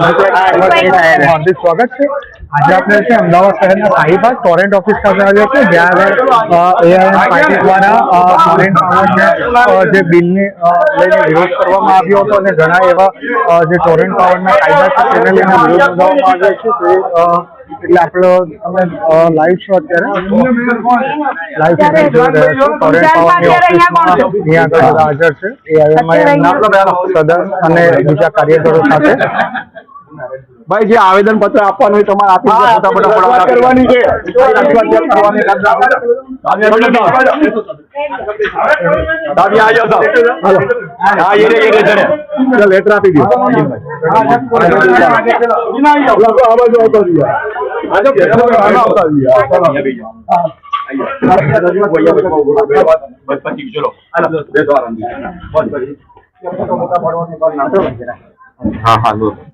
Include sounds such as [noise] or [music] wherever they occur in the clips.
હાર્દિક સ્વાગત છે. આજે આપણે છે અમદાવાદ શહેરના શાહીબાગ ટોરેન્ટ ઓફિસ ખાતે આવ્યો છે જ્યાં આગળ એઆઈએમ પાર્ટી દ્વારા ટોરેન્ટ પાવરને જે બિલને લઈને વિરોધ કરવામાં આવ્યો હતો અને ઘણા એવા જે ટોરેન્ટ પાવરના કાયદા છે તેને લઈને વિરોધ નોંધાવવામાં આવ્યો છે. તે એટલે આપણો તમે લાઈવ છો અત્યારે લાઈવ ટોરેન્ટ પાવરની ઓફિસમાં અહીંયા આગળ હાજર છે. એઆઈએમ સદન અને બીજા કાર્યકરો સાથે. ભાઈ જે આવેદન પત્ર આપવાનું હોય તમારે આપી દો ફટાફટ ફટાફટ કરવાની છે દાદી આ હાલો હા એ રે એ રે જણે ચાલ લેટર આપી દો હા આ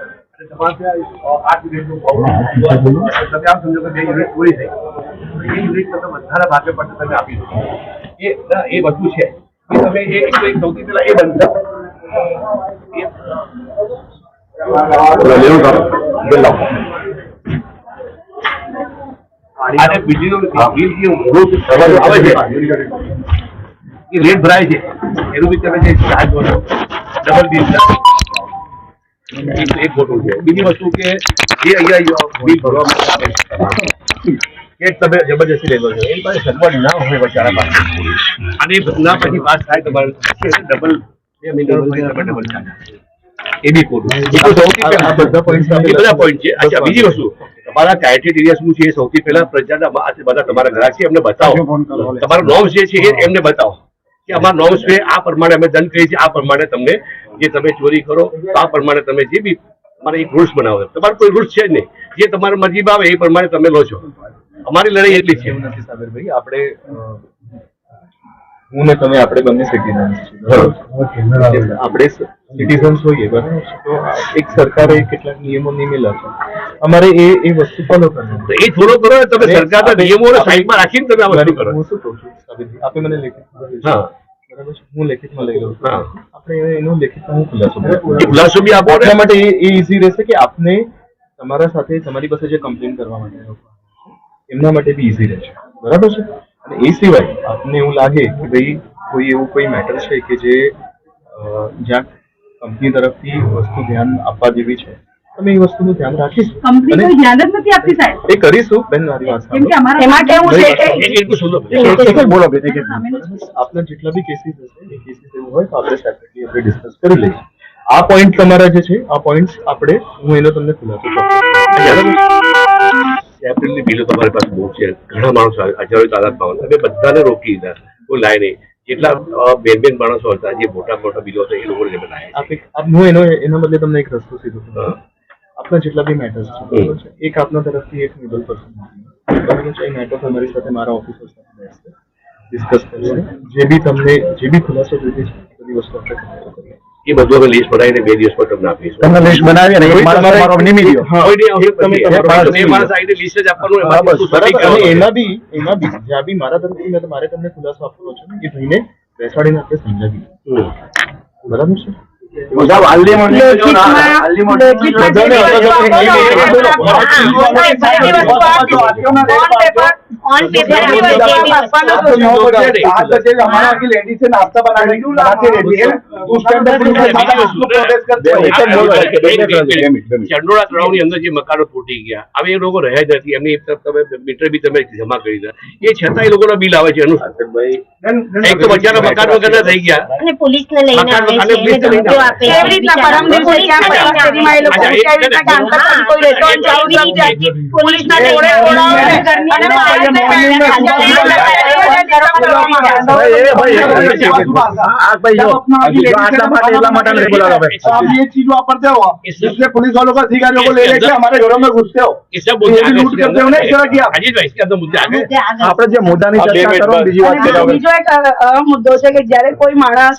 તમે આમ સમજો કે બે યુનિટ પૂરી થઈ એ યુનિટ તમે બધાના ભાગે પડશે તમે આપી દો એ એ વસ્તુ છે. એ તમે એ એક તો એક સૌથી પહેલા એ બંધ અને બીજું બિલ જે આવે છે. એ રેટ ભરાય છે. એનું બી તમે જે ચાર્જ બોલો ડબલ બિલ એ ખોટું છે. બીજી વસ્તુ કે જે અહીંયા બિલ ભરવા માટે આવે છે એ તમે જબરજસ્તી લેવો છો. એની પાસે સગવડ ના હોય બચારા પાસે. અને ના પછી વાત થાય તમારે ડબલ ડબલ એ બી ખોટું. સૌથી પહેલા આ બધા પોઈન્ટ બધા પોઈન્ટ છે. અચ્છા બીજી વસ્તુ. તમારા ક્રાઇટેરિયા એરિયા શું છે? એ સૌથી પહેલા પ્રજાના બધા તમારા ગ્રાહક છે એમને બતાવો. તમારો નોમ્સ જે છે એમને બતાવો. કે અમારા નોમ્સ છે આ પ્રમાણે અમે દંડ કરીએ છીએ આ પ્રમાણે તમને જે તમે ચોરી કરો તો આ પ્રમાણે તમે જે બી તમારે એક રૂલ્સ બનાવો. તમારો કોઈ રૂલ્સ છે જ નહીં. જે તમારી મરજીમાં આવે એ પ્રમાણે તમે લો છો. અમારી લડાઈ એટલી છે. નથી સાબરભાઈ આપણે હું ને તમે આપણે બંને સિટીઝન છીએ. આપણે સિટીઝન્સ હોઈએ બરાબર? તો એક સરકારે કેટલાક નિયમો નિમેલા છે. અમારે એ એ વસ્તુ ફોલો કરવાની એ થોડો કરો તમે સરકારના નિયમો સાઈડમાં રાખીને તમે આ વસ્તુ કરો. હું શું કહું છું? આપે મને લેખિત હા. બરાબર છે? હું લેખિતમાં લઈ ગયો આપણે એનું લેખિતમાં હું ખુલાસો ખુલાસો બી આપો એટલા માટે એ ઈઝી રહેશે કે આપને તમારા સાથે તમારી પાસે જે કમ્પ્લેન કરવા માટે એમના માટે બી ઈઝી રહેશે. બરાબર છે? અને એ સિવાય આપને એવું લાગે કે ભાઈ કોઈ એવું કોઈ મેટર છે કે જે જ્યાં કંપની તરફથી વસ્તુ ધ્યાન આપવા જેવી છે તમે એ વસ્તુનું ધ્યાન રાખીશું. કંપની કોઈ ધ્યાન જ નથી આપતી સાહેબ. એ કરીશું બેન મારી વાત કેમ કે અમારા એમાં કેવું છે કે એક બોલો બેન. આપના જેટલા બી કેસીસ હશે એ કેસીસ એવું હોય તો આપણે સેપરેટલી આપણે ડિસ્કસ કરી લઈશું. આ પોઈન્ટ તમારા જે છે આ પોઈન્ટ્સ આપણે હું એનો તમને ખુલાસો એપ્રિલની બિલો તમારી પાસે બહુ છે. ઘણા માણસો હજારો તાદાદમાં. તમે બધાને રોકી દીધા કોઈ લાય નહીં. જેટલા બેન બેન માણસો હતા જે મોટા મોટા બિલો હતા એ લોકોને આપ હું એનો એના બદલે તમને એક રસ્તો સીધો. આપના જેટલા બી મેટર્સ છે બરાબર છે. એક આપના તરફથી એક મિડલ પર્સન બરાબર છે? એ મેટર તમારી સાથે મારા ઓફિસર સાથે બેસશે. ડિસ્કસ કરશે. જે બી તમને જે બી ખુલાસો જોઈએ છે બધી વસ્તુ આપણે કરીએ. એ બધું અમે લિસ્ટ બનાવીને બે દિવસમાં તમને આપીશું. તમને લિસ્ટ બનાવી અને એક માણસ તમારો નિમી. હા. કોઈ નહીં, હવે તમે એ માણસ આઈને લિસ્ટ જ આપવાનું એમાં બરાબર અને. એમાં બી એમાં બી જ્યાં બી મારા તરફથી મેં મારે તમને ખુલાસો આપવાનો છે કે એ ભાઈને બેસાડીને આપણે સમજાવી બરાબર છે? हल्ली म्हणजे ચંડોળા તળાવની અંદર જે મકાનો તૂટી ગયા હવે એ લોકો રહ્યા જ નથી. એમની મીટર બી તમે જમા કરી દીધા એ છતાં એ લોકોના બિલ આવે છે. એનું એક તો બચારા મકાન વગર થઈ ગયા. પોલીસ ને લઈને morning में सुबह सुबह ભાઈ, એ ભાઈ, એ ભાઈ, सुबह सुबह આ ભાઈ જો, जब अपना आगे જો આટલા માટે એટલા માટે નથી બોલાવતા ભાઈ. तो आप ये चीज वापरते हो इसलिए पुलिस वालों को अधिकारियों को ले लेके हमारे घरों में घुसते हो એ सब ये मुद्दे भी आगे लूट करते हो ना इस तरह की आप अजीत भाई इसके अंदर मुद्दे आगे આપણે જે મુદ્દાની આ બે ચર્ચા મિનિટ કરો બાદ. બીજી વાત અને કરો બીજો એક અ, અ, મુદ્દો છે કે જ્યારે કોઈ માણસ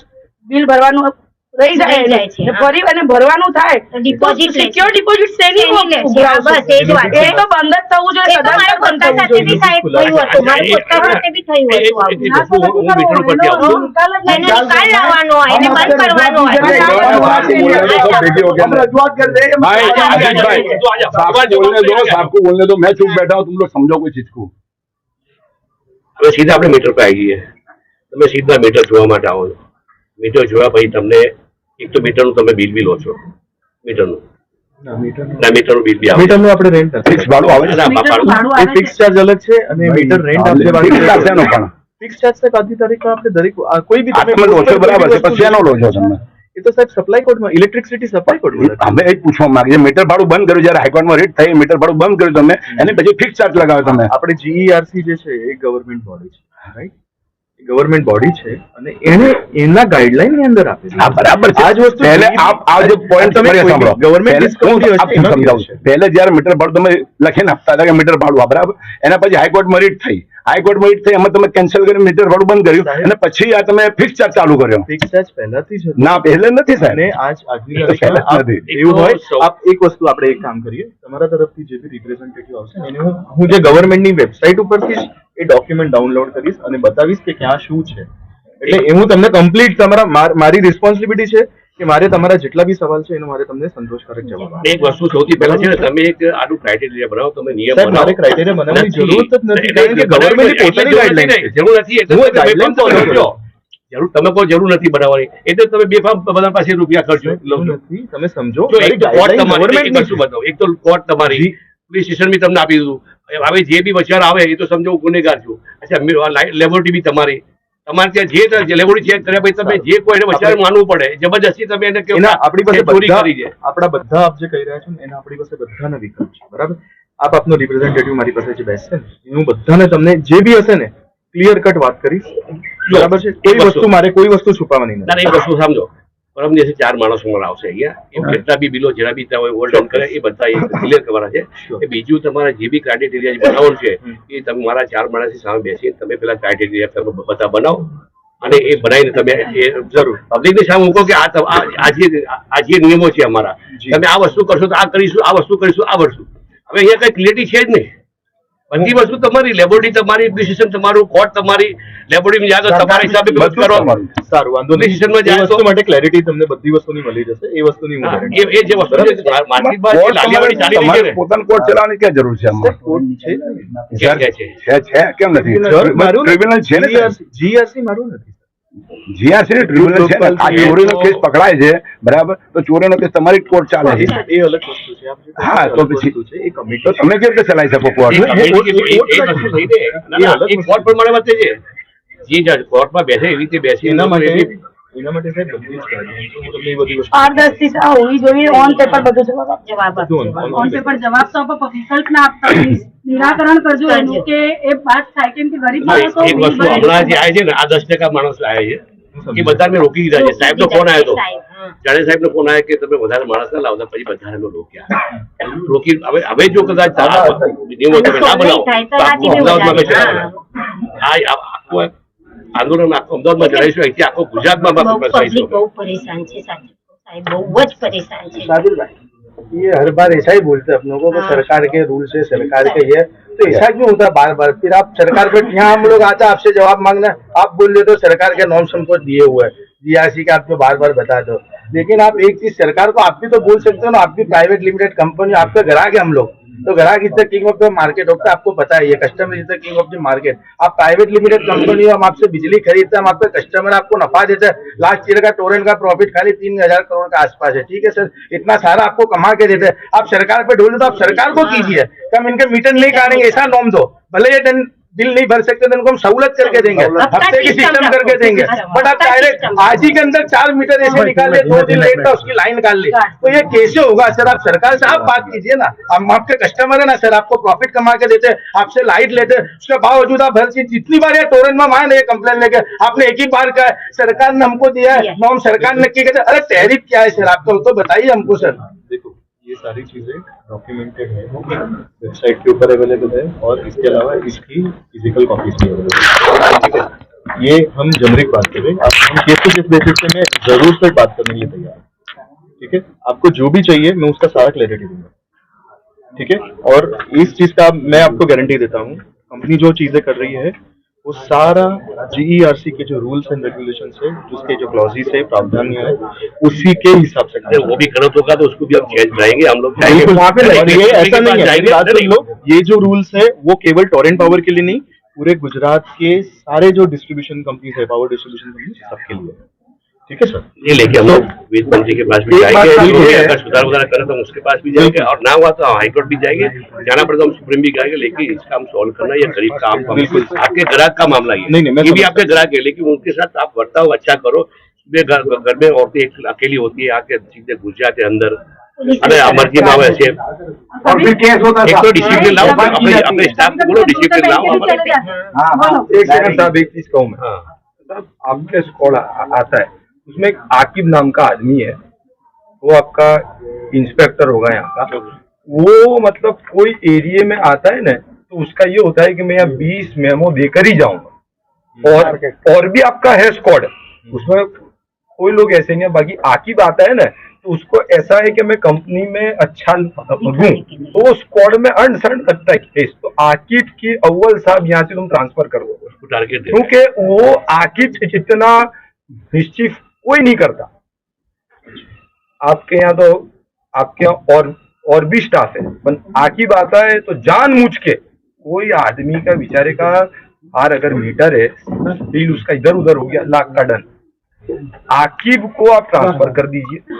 બિલ ભરવાનું રહી જાય રહી જાય છે, ને હા. ફરી અને ભરવાનું થાય Deposit લે છે. સિક્યોર ડિપોઝિટ શેની શેની લે છે? હા, બસ એ જ વાત એ છે. તો બંધ જ થવું જોઈએ એ તો મારા સદંતર બંધ પોતા થવું સાથે બી જોઈએ. સાહેબ થયું હતું મારા પોતા સાથે બી થયું હતું આવું. એટલી વસ્તુ હું હું મીટર ઉપરથી આવું છું એનો નિકાલ લાવવાનો હોય એને બંધ કરવાનો હોય हम रजूआत कर रहे हैं भाई, हम- अजीत भाई, तो आजा, साहब को बोलने दो साहब को बोलने दो मैं चुप बैठा हूँ तुम लोग समझो कोई चीज को હવે સીધા આપણે મીટર પર આવી જઈએ તમે સીધા મીટર જોવા માટે આવો છો મીટર જોયા પછી તમને એક તો મીટરનું તમે બિલ બી લો છો. મીટરનું. મીટરનું. બિલ બી આવે. મીટરનું આપણે રેન્ટ ફિક્સ ભાડું આવે છે. ના, ભાડું. ભાડું એ આવે ફિક્સ ચાર્જ અલગ છે અને મીટર રેન્ટ આપણે ફિક્સ ચાર્જ શેનો પણ? ફિક્સ ચાર્જ સાહેબ આજની તારીખમાં આપણે દરેક કોઈ બી તમે લો છો બરાબર છે પછી શેનો લો છો તમે? એ તો સાહેબ સપ્લાય કોડમાં ઇલેક્ટ્રિસિટી સપ્લાય કોડમાં અમે એ પૂછવા માંગીએ. મીટર ભાડું બંધ કર્યું જયારે હાઈકોર્ટમાં રેટ થઈ મીટર ભાડું બંધ કર્યું તમે એને પછી ફિક્સ ચાર્જ લગાવ્યો તમે. આપણે જીઈઆરસી જે છે એ ગવર્મેન્ટ બોડી છે રાઈટ ગવર્મેન્ટ બોડી છે અને એને એના ગાઈડલાઈનની અંદર આપે છે. બરાબર છે. આ જ વસ્તુ પહેલે આપ આ જે પોઈન્ટ તમે સાંભળો. ગવર્મેન્ટ સમજાવું. પહેલે જયારે મીટર ભાડું તમે લખીને આપતા હતા કે મીટર ભાડું બરાબર? એના પછી હાઈકોર્ટમાં રીટ થઈ. હાઈકોર્ટમાં ઇટ થઈ એમાં તમે કેન્સલ કરી મીટર ભાડું બંધ કર્યું અને પછી આ તમે ફિક્સ ચાર્જ ચાલુ કર્યો. ફિક્સ ચાર્જ પહેલાથી છે ના પહેલે નથી અને સાહેબ આજ આજની એ તો તારીખમાં પહેલા નથી. એવું હોય આપ એક વસ્તુ આપણે એક કામ કરીએ. તમારા તરફથી જે બી રિપ્રેઝેન્ટેટિવ આવશે એને હું હું જે ગવર્મેન્ટની વેબસાઇટ ઉપરથી જ એ ડોક્યુમેન્ટ ડાઉનલોડ કરીશ અને બતાવીશ કે ક્યાં શું છે. એટલે એ હું તમને કમ્પ્લીટ તમારા માર- મારી રિસ્પોન્સિબિલિટી છે. કે મારે તમારા જેટલા બી સવાલ છે એનો મારે તમને સંતોષકારક જવાબ આપવો. એક વસ્તુ સૌથી પહેલા છે તમે એક આનું ક્રાઇટેરિયા બનાવો તમે નિયમ બનાવો મારે ક્રાઇટેરિયા બનાવવાની જરૂર જ નથી, કારણ કે એટલે પોતાની ગાઈડલાઈન છે. જરૂર નથી એટલે હું એ તો guideline કરજો. જરૂર તમે કોઈ જરૂર નથી બનાવવાની એટલે તમે બેફામ બધા પાસે રૂપિયા ખર્ચો નથી તમે સમજો એક કોર્ટ તમારી. બતાવો એક તો કોર્ટ તમારી. પોલીસ સ્ટેશન બી તમને આપી દીધું હવે જે બી વચાર આવે એ તો સમજો હું ગુનેગાર છું અચ્છા લેબોરેટરી બી તમારી તમારે ત્યાં જે લેબોરેટરી ચેક કર્યા પછી તમે જે કોઈ એને માનવું પડે. જબરજસ્તી તમે એને કહો આપણી પાસે કે ચોરી કરી છે. આપણા બધા આપ જે કહી રહ્યા છો ને એના આપણી પાસે બધાના વિકલ્પ છે બરાબર? આપ આપનો રિપ્રેઝેન્ટેટિવ મારી પાસે જે બેસશે ને હું બધાને તમને જે બી હશે ને ક્લિયર કટ વાત કરીશ. બરાબર છે? કોઈ વસ્તુ. મારે કોઈ વસ્તુ છુપાવવાની નથી. વસ્તુ સમજો. પરમ દિવસે ચાર માણસો મને આવશે અહીંયા. એમ જેટલા બી બિલો જેટલા બી તમે ઓવરડન કરે એ બધા ક્લિયર કરવાના છે. એ બીજું તમારા જે બી ક્રાઇટેરિયા બનાવવાનું છે એ તમે મારા ચાર માણસની સામે બેસી તમે પેલા ક્રાઇટેરિયા તમે બધા બનાવો અને એ બનાવીને તમે એ જરૂર. પબ્લિકની સામે મૂકો કે આ જે આ જે નિયમો છે અમારા. તમે આ વસ્તુ કરશો તો આ કરીશું આ વસ્તુ કરીશું આ વસ્તુ હવે અહીંયા કઈ ક્લિયરિટી છે જ નહીં. બધી વસ્તુ તમારી લેબોરેટરી તમારી ડિસિઝન તમારું કોર્ટ તમારી લેબોરેટરી આગળ તમારા હિસાબે બધું કરો. સારું વાંધો નહીં. Decision માં જાય વસ્તુ તો- માટે ક્લેરિટી તમને બધી વસ્તુની મળી જશે એ વસ્તુની હું એ જે વસ્તુ છે માર્કેટમાં લાલિયાવાડી ચાલી રહી છે પોતાનું કોર્ટ ચલાવવાની ક્યાં જરૂર છે આમાં? કોર્ટ છે? કેમ નથી? મારું ટ્રિબ્યુનલ છે ને જીઆરસી મારું નથી. જીઆરસી ટ્રિબ્યુનલ છે આ ચોરીનો કેસ પકડાય છે બરાબર? તો ચોરીનો કેસ તમારી કોર્ટ ચાલે છે. એ અલગ વસ્તુ હા, તો પછી- તમે કેવી રીતે ચલાવી શકો કોર્ટ એ કોર્ટ પ્રમાણે વાત છે. જે જજ કોર્ટમાં બેસે એવી રીતે બેસી એના માટે એવી- એના માટે સાહેબ બધું જ કાઢ્યું હું તમને એ બધી વસ્તુ પારદર્શિતા હોવી જોઈએ. ઓન પેપર બધું જવાબ જવાબ. બધું ઓન પેપર જવાબ તો આપો વિકલ્પ ના આપતા. [coughs] નિરાકરણ કરજો એનું કે એ વાત થાય કેમ કે ગરીબ માણસો એક વસ્તુ હમણાં જે આવે છે ને આ દસ ટકા માણસ લાવે છે. એ બધાને રોકી દીધા છે. સાહેબ નો ફોન આવ્યો હતો જાણે સાહેબ નો ફોન આવ્યો કે તમે વધારે માણસ ના લાવતા પછી બધાને અમે રોક્યા. [coughs] રોકી હવે હવે જો કદાચ તમે ના બનાવો તો આખું અમદાવાદમાં અમે આ આંદોલન આખું અમદાવાદમાં ચલાવીશું અહીંથી આખો ગુજરાતમાં બહુ આપણે પબ્લિક ચલાવીશું બહુ પરેશાન છે સાચું સાહેબ બહુ જ પરેશાન છે साबिर भाई ये हर बार ऐसा ही बोलते हैं अपनों को कि हाँ। सरकार के रूल्स है सरकार के ये तो ऐसा क्यों होता है बार बार फिर आप सरकार पे यहाँ हम लोग आते हैं आपसे जवाब मांगने आप बोल देते हो सरकार के नॉर्म्स हमको दिए हुए हैं जीआरसी के आपको बार बार बता दो लेकिन आप एक चीज़ सरकार को, आप भी तो बोल सकते हो ना, आप भी प्राइवेट लिमिटेड कंपनी आपका ग्राहक है हम लोग। तो ग्राहक is king of the market होता है, आपको पता है, ये customer is the king of the market आप प्राइवेट लिमिटेड कंपनी हो, हम आपसे बिजली खरीदते हैं, हम आपका कस्टमर आपको नफा देते हैं। लास्ट ईयर का टोरेंट का प्रॉफिट खाली तीन हज़ार करोड़ के आसपास है, ठीक है सर इतना सारा आपको कमा के देते हैं। आप सरकार पे ढोल तो आप सरकार को कीजिए। हम इनके मीटर नहीं काटेंगे ऐसा नॉम दो। भले ये बिल नहीं भर सकते तो उनको हम सहूलत करके देंगे। हफ़्ते की सिस्टम करके देंगे। बट आप डायरेक्ट आज ही के अंदर चार मीटर ऐसे निकाल ले दो दिन लेट था उसकी लाइन निकाल ली। तो ये कैसे होगा सर? आप सरकार से आप बात कीजिए ना। हम आपके कस्टमर है ना सर? आपको प्रॉफिट कमा के देते आपसे लाइट लेते उसके बावजूद आप हर चीज़ जितनी बार ये टोरेंट में माए ये कंप्लेन लेके आपने एक ही बार का है सरकार ने हमको दिया है। हम सरकार ने कहते अरे टैरिफ क्या है सर? आपका तो बताइए हमको सर। सारी चीज़ें डॉक्यूमेंटेड है। वेबसाइट के ऊपर अवेलेबल है और इसके अलावा इसकी फ़िज़िकल कॉपीज भी अवेलेबल है। ये हम जनरिक बात कर आप हम केस टू केस बेसिस पे मैं ज़रूर से बात करने के लिए तैयार। ठीक है? आपको जो भी चाहिए, मैं उसका सारा क्लैरिटी दूँगा। ठीक है? और इस चीज़ का मैं आपको गारंटी देता हूँ। कंपनी जो चीज़ें कर रही है वो सारा जीईआरसी के जो रूल्स एंड रेगुलेशन है उसके जो क्लॉजिस है प्रावधान है उसी के हिसाब से वो भी गलत होगा तो उसको भी हम चेंज कराएँगे हम लोग बिल्कुल वहाँ पे ये ऐसा नहीं है ये जो रूल्स है वो केवल टोरेंट पावर के लिए नहीं पूरे गुजरात के सारे जो डिस्ट्रीब्यूशन कंपनीज़ है पावर डिस्ट्रीब्यूशन कंपनी सबके लिए। ठीक है सर? ये लेके हम लोग वित्त मंत्री के पास भी जाएँगे। अगर सुधार वगैरह करें तो हम उसके पास भी जाएँगे और ना हुआ तो हाईकोर्ट भी जाएँगे जाना पड़े तो हम सुप्रीम भी जाएँगे लेकिन इसका हम सॉल्व करना ये गरीब का आप आपके ग्राहक का मामला ये नहीं, नहीं, मैं ये भी आपके ग्राहक है लेकिन उनके साथ आप बर्ताव अच्छा करो। घर में औरतें अकेली होती है आके सीधे घुस जाते अंदर। अरे अमरजी माओ ऐसे और फिर केस होता एक तो डिसिप्लिन लाओ अपने अपने स्टाफ को बोलो डिसिप्लिन लाओ हमारे हाँ हाँ। एक सेकंड साहब एक चीज़ कहूँ मैं। हाँ। आपके स्कॉड आता है। उसमें एक आकिब नाम का आदमी है। वो आपका इंस्पेक्टर होगा यहाँ का। वो मतलब कोई एरिया में आता है ना तो उसका ये होता है कि मैं यहाँ बीस मेमो देकर ही जाऊँगा। और और भी आपका है स्क्वाड उसमें कोई लोग ऐसे नहीं है बाकी आकिब आता है ना तो उसको ऐसा है कि मैं कंपनी में अच्छा दूँ तो वो स्क्वाड में अनसर्न करता है। केस तो आकिब की अव्वल साहब यहाँ से तुम ट्रांसफ़र कर दो उसको टारगेट क्योंकि वो आकिब जितना निश्चित कोई नहीं करता। आपके यहाँ तो आपके यहाँ और और भी स्टाफ है। पर आकिब आता है तो जान मुझ के कोई आदमी का बेचारे का हार अगर मीटर है बिल उसका इधर उधर हो गया लाख का डन आकिब को आप ट्रांसफ़र कर दीजिए।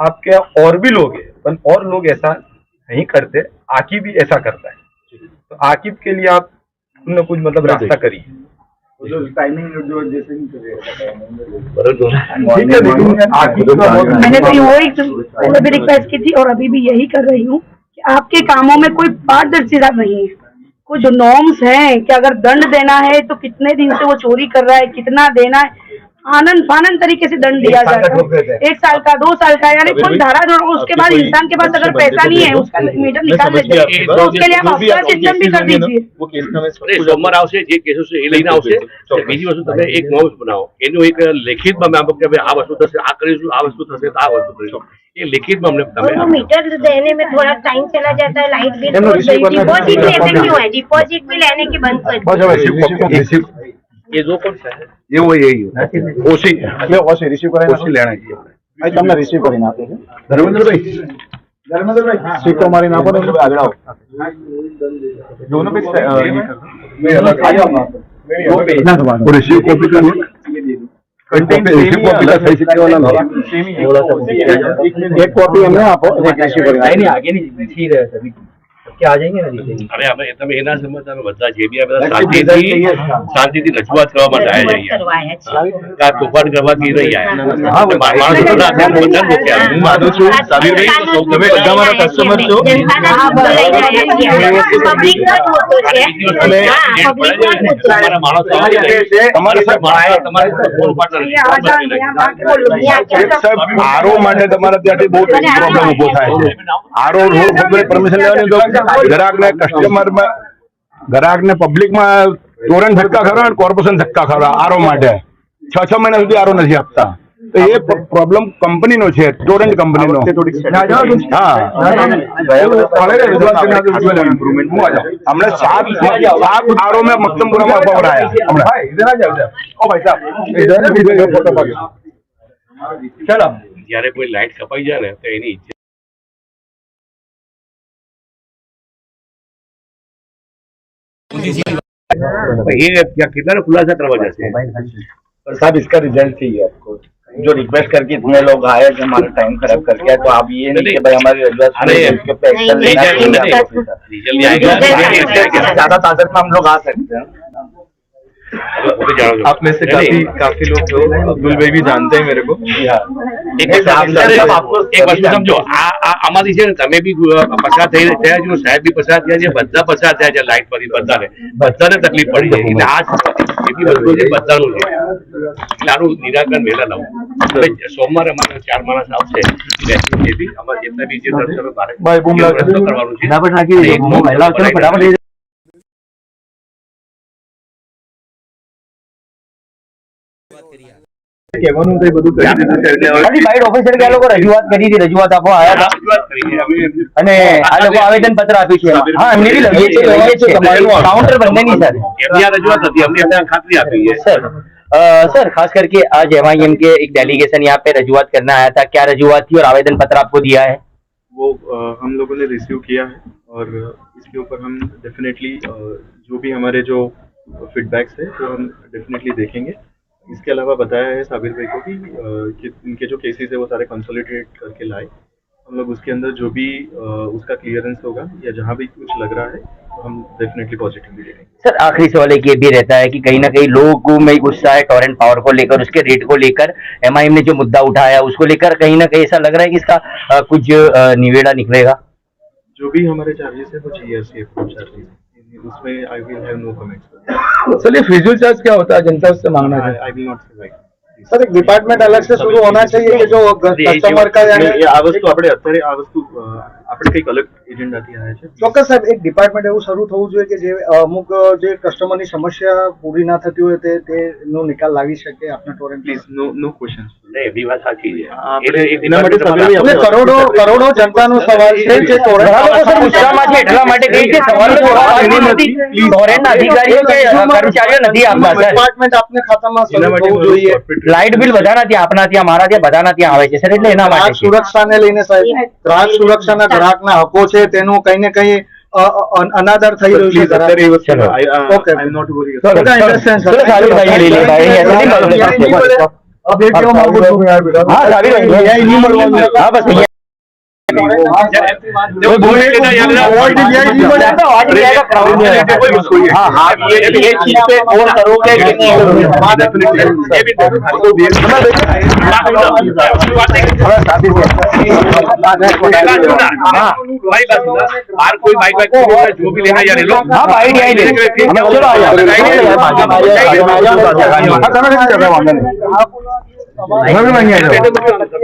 आपके यहाँ और भी लोग हैं। पर और लोग ऐसा नहीं करते आकिब भी ऐसा करता है। तो आकिब के लिए आप कुछ न कुछ मतलब रास्ता करिए। मैंने तो वही पहले भी रिक्वेस्ट की थी और अभी भी यही कर रही हूँ कि आपके कामों में कोई पारदर्शिता नहीं है। कुछ जो नॉर्म्स हैं कि अगर दंड देना है तो कितने दिन से वो चोरी कर रहा है कितना देना है। आनंद फानंद तरीके से दंड दिया जाता है। एक साल का दो साल का यानी कुल धारा दो उसके बाद इंसान के पास अगर पैसा नहीं है उसका मीटर निकाल लेते हैं। तो उसके लिए आप सिस्टम भी कर दीजिए। डिपोजिट लिखित में थोड़ा टाइम चला जाता है भी लेने के बंद कर એ જો કોણ સાહેબ એવો એ ઓછી. એટલે ઓછી રિસીવ કરીને ઓછી લેણા છે અહીં તમને રિસીવ કરી આપે છે. ધર્મેન્દ્રભાઈ. ધર્મેન્દ્રભાઈ સિક્કો મારી નાખો ને આગળ આવો. દોનો પે અલગ આયા રિસીવ કોપી કરો એક કોપી અમને આપો. રિસીવ આગેની કે આ જઈએ ને અરે આપણે તમે એના સમય તમે બધા જે બી બધા શાંતિથી શાંતિથી રજૂઆત કરવા માટે આવ્યા છીએ. કા તોફાન કરવાથી નહીં આવ્યા હું માનું છું સાબીભાઈ તમે બધા મારા કસ્ટમર છો. મારો માટે તમારા ત્યાંથી બહુ પ્રોબ્લેમ ઊભો થાય છે. આરો રોડ પરમિશન લેવાની ગ્રાહકને કસ્ટમરમાં ગ્રાહકને પબ્લિકમાં ધોરણ ધક્કા ખરા કોર્પોરેશન ધક્કા ખરા આરો માટે? છ છ મહિના સુધી આરો નથી આપતા. તો એ પ્રોબ્લેમ કંપનીનો છે ટોરેન્ટ કંપનીનો હમણાં જયારે કોઈ લાઈટ કપાઈ જાય ને તો એની कितना खुलासा करवा जैसे पर साहब इसका रिज़ल्ट चाहिए आपको। जो रिक्वेस्ट करके इतने लोग आए कि हमारा टाइम खराब करके गया तो आप ये नहीं कि भाई हमारे ज़्यादा ताकत में हम लोग आ सकते हैं। आप में से काफी काफी लोग जो अब्दुल भाई भी जानते हैं मेरे को એક नहीं, साहब, અત્યારે साहब, आपको એક વસ્તુ સમજો આ આ આમાંથી છે ને તમે બી પસાર થઈ થયા છો સાહેબ બી પસાર થયા છે બધા પસાર થયા છે લાઈટ પરથી બધાને બધાને તકલીફ પડી છે એટલે આ એવી વસ્તુ છે બધાનું છે એટલે આનું નિરાકરણ વહેલા લાવું હવે સોમવારે અમારે ચાર માણસ આવશે એટલે એ બી અમારે જેટલા બી જે તમે બારે ભાઈ, બૂમ લાગે. રસ્તો કરવાનું છે કહેવાનું હતું એ બધું કરી દીધું છે એટલે હવે ખાલી સાઈડ ઓફિસર કે આ લોકો રજૂઆત કરી હતી રજૂઆત આપવા આવ્યા હતા રજૂઆત કરી છે અમે અને આ લોકો આવેદન પત્ર આપ્યું છે હા એમને બી લઈએ છીએ લઈએ છીએ કાઉન્ટર બંનેની સર એમની આ રજૂઆત હતી અમને એમને ખાતરી આપી છે सर अ, सर खास करके आज एम के एक डेलीगेशन यहाँ पे रजुआत करने आया था क्या रजुआत थी और आवेदन पत्र आपको दिया है वो अ, हम लोगों ने रिसीव किया है और इसके ऊपर हम डेफिनेटली जो भी हमारे जो फीडबैक्स है वो हम डेफिनेटली देखेंगे इसके अलावा बताया है साबिर भाई को कि, इनके जो केसेस है वो सारे कंसोलिडेट करके लाए। हम लोग उसके अंदर जो भी उसका क्लियरेंस होगा या जहाँ भी कुछ लग रहा है तो हम डेफिनेटली पॉजिटिवली देखेंगे सर आखिरी सवाल एक ये भी रहता है कि कहीं ना कहीं लोगों में गुस्सा है टॉरेंट पावर को लेकर उसके रेट को लेकर। एमआईएम ने जो मुद्दा उठाया उसको लेकर कहीं ना कहीं ऐसा लग रहा है कि इसका कुछ निवेड़ा निकलेगा। जो भी हमारे चार्जेस है वो अप्रूव चार्जेस उसमें I will have no comments चलिए फिजूल चार्ज क्या होता है जनता उससे मांगना I will not say right sir एक डिपार्टमेंट अलग से शुरू होना चाहिए कि जो कस्टमर का એ આ વસ્તુ આપણે અત્યારે આ વસ્તુ અ, આપણે કંઈક અલગ એજન્ડાથી આવ્યા છે ચોક્કસ સાહેબ એક ડિપાર્ટમેન્ટ એવું શરૂ થવું જોઈએ કે જે અમુક જે કસ્ટમરની સમસ્યા પૂરી ના થતી હોય તે તેનો નિકાલ લાવી શકે આપના Torrent please no no question નહીં, એમની વાત સાચી છે આપણે એટલે એક એના માટે તમારા- સભ્યોએ એટલે કરોડો કરોડો જનતાનો સવાલ છે જે ટોરેન્ટ ઘણા લોકો સર ગુસ્સામાં છે એટલા માટે કહી કે સવાલનો જવાબ આવ્યો નથી ટોરેન્ટના અધિકારીઓ કે અ, કર્મચારીઓ નથી આપતા સર ડિપાર્ટમેન્ટ આપને ખાતામાં એના શરૂ માટે થવું જોઈએ લાઇટ બિલ બધાના ત્યાં આપના ત્યાં મારા ત્યાં બધાના ત્યાં આવે છે સર એટલે એના માટે સુરક્ષાને લઈને સાહેબ ગ્રાહક સુરક્ષાના ગ્રાહકના હકો છે તેનું કઈ ને કઈ અનાદર થઈ રહ્યું છે. આઈ નોટ વરી. અપડેટ કેવા માંગુ હા હા બસ कोई बाइक जो भी लेना लो आइडिया भाई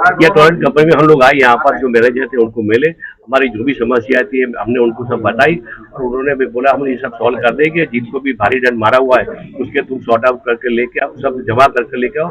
या टोरेंट कंपनी में हम लोग आए यहाँ पर, जो मैनेजर थे उनको मिले, हमारी जो भी समस्या थी, हमने उनको सब बताई और उन्होंने भी बोला हम ये सब सॉल्व कर देंगे जिनको भी भारी दंड मारा हुआ है, उसके तुम सॉर्ट आउट करके लेके आओ, सब जमा करके लेके आओ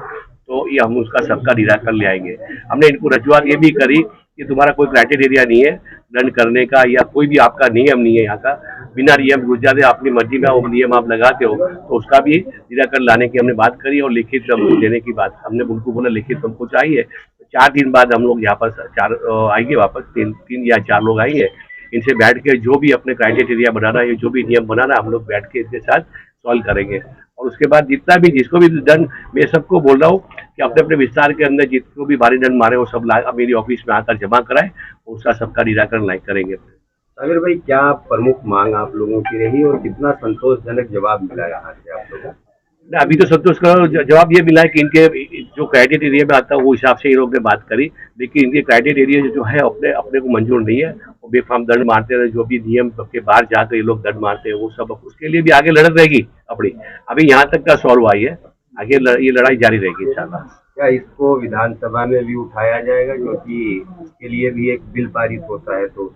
तो ये हम उसका सबका निराकरण ले आएँगे। हमने इनको रजूआत ये भी करी कि तुम्हारा कोई क्राइटेरिया नहीं है दंड करने का या कोई भी आपका नियम नहीं है यहाँ का। बिना नियम जाते, अपनी मर्ज़ी में वो नियम आप लगाते हो तो उसका भी निराकरण लाने की हमने बात करी और लिखित देने की बात, हमने उनको बोला, लिखित हमको चाहिए चार दिन बाद हम लोग यहाँ पर चार आएँगे वापस। तीन तीन या चार लोग आएँगे। इनसे बैठ के जो भी अपने क्राइटेरिया बनाना है जो भी नियम बनाना है, हम लोग बैठ के इनके साथ सॉल्व करेंगे। और उसके बाद जितना भी जिसको भी दंड मैं सबको बोल रहा हूँ कि अपने अपने विस्तार के अंदर जिसको भी भारी दंड मारे वो सब मेरी ऑफ़िस में आकर जमा कराए उसका सबका निराकरण लाइक करेंगे। सागर भाई क्या प्रमुख मांग आप लोगों की रही और कितना संतोषजनक जवाब मिला यहाँ से आप लोगों अभी तो संतोष का जवाब ये मिला है कि इनके जो क्राइटेरिया में आता है, वो हिसाब से इन लोग ने बात करी। लेकिन इनके क्राइटेरिया जो है, अपने अपने को मंजूर नहीं है। वो बेफाम दंड मारते रहे, जो भी नियम के बाहर जाकर ये लोग दंड मारते हैं, वो सब उसके लिए भी आगे लड़त रहेगी अपनी। अभी यहाँ तक का सॉल्व आई है आगे लड़- ये लड़ाई जारी रहेगी, इंशाल्लाह। क्या इसको विधानसभा में भी उठाया जाएगा? क्योंकि इसके लिए भी एक बिल पारित होता है तो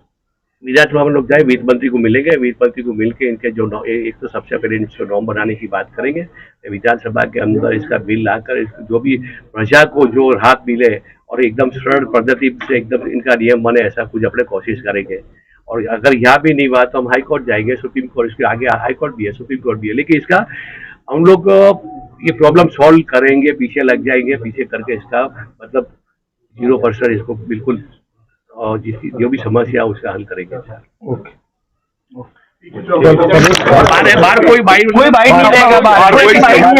विधानसभा में लोग जाए वित्त मंत्री को मिलेंगे वित्त मंत्री को मिलकर इनके जो एक तो सबसे पहले इनसे नॉम बनाने की बात करेंगे। विधानसभा के अंदर इसका बिल लाकर जो भी प्रजा को जो राहत मिले और एकदम सरल पद्धति से एकदम इनका नियम बने, ऐसा कुछ अपने कोशिश करेंगे। और अगर यहाँ भी नहीं हुआ तो हम हाईकोर्ट जाएँगे, सुप्रीम कोर्ट, इसके आगे हाईकोर्ट भी है, सुप्रीम कोर्ट भी है। लेकिन इसका हम लोग, ये प्रॉब्लम सॉल्व करेंगे, पीछे लग जाएँगे, पीछे करके इसका मतलब ज़ीरो परसेंट इसको बिल्कुल जिस जो भी समस्या है उसका हल करेंगे ओके बाहर बाहर कोई बाइट कोई बाइट नहीं रहेगा बाहर। कोई कोई बाइट नहीं